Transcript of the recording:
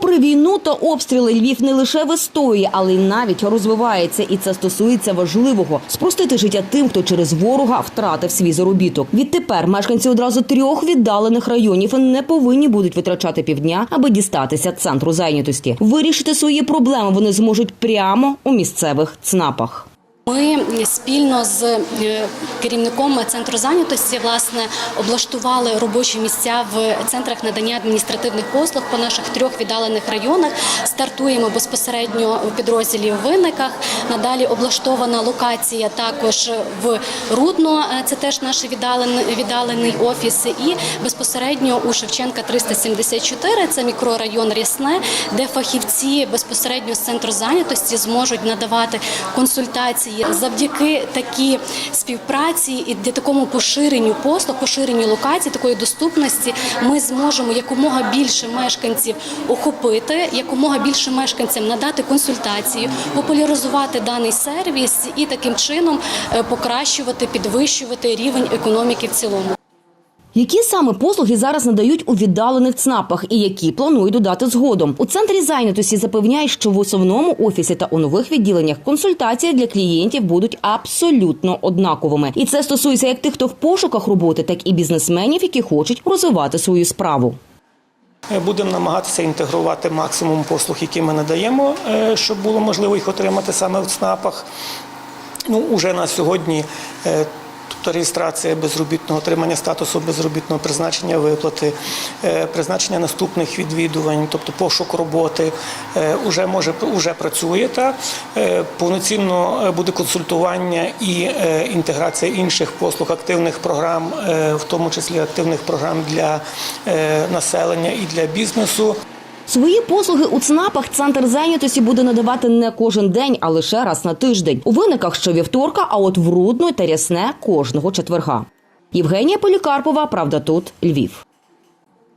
Попри війну та обстріли, Львів не лише вистоює, але й навіть розвивається. І це стосується важливого спростити життя тим, хто через ворога втратив свій заробіток. Відтепер мешканці одразу трьох віддалених районів не повинні будуть витрачати півдня, аби дістатися центру зайнятості. Вирішити свої проблеми вони зможуть прямо у місцевих ЦНАПах. Ми спільно з е, керівником центру зайнятості власне облаштували робочі місця в центрах надання адміністративних послуг по наших трьох віддалених районах. Стартуємо безпосередньо у підрозділі в винниках. Надалі облаштована локація також в Рудно. е, Це теж наш віддалений, офіс. І безпосередньо у Шевченка 374, це мікрорайон Рясне, де фахівці безпосередньо з центру зайнятості зможуть надавати консультації завдяки такій співпраці і для такому поширенню послуг, поширенню локацій, такої доступності. Ми зможемо якомога більше мешканців охопити, якомога більше мешканцям надати консультацію, популяризувати даний сервіс і таким чином е, покращувати, підвищувати рівень економіки в цілому. Які саме послуги зараз надають у віддалених ЦНАПах і які планують додати згодом? У центрі зайнятості запевняють, що в основному офісі та у нових відділеннях консультації для клієнтів будуть абсолютно однаковими. І це стосується як тих, хто в пошуках роботи, так і бізнесменів, які хочуть розвивати свою справу. Е, Будемо намагатися інтегрувати максимум послуг, які ми надаємо, е, щоб було можливо їх отримати саме в ЦНАПах. Ну, уже на сьогодні. Е, Тобто реєстрація безробітного отримання статусу безробітного призначення виплати, е, призначення наступних відвідувань, тобто пошук роботи, е, уже може уже працює та е, повноцінно е, буде консультування і е, інтеграція інших послуг, активних програм, е, в тому числі активних програм для е, населення і для бізнесу. Свої послуги у ЦНАПах центр зайнятості буде надавати не кожен день, а лише раз на тиждень. У виниках щовівторка, а от в Рудно та Рясне кожного четверга. Євгенія Полікарпова, правда, тут Львів.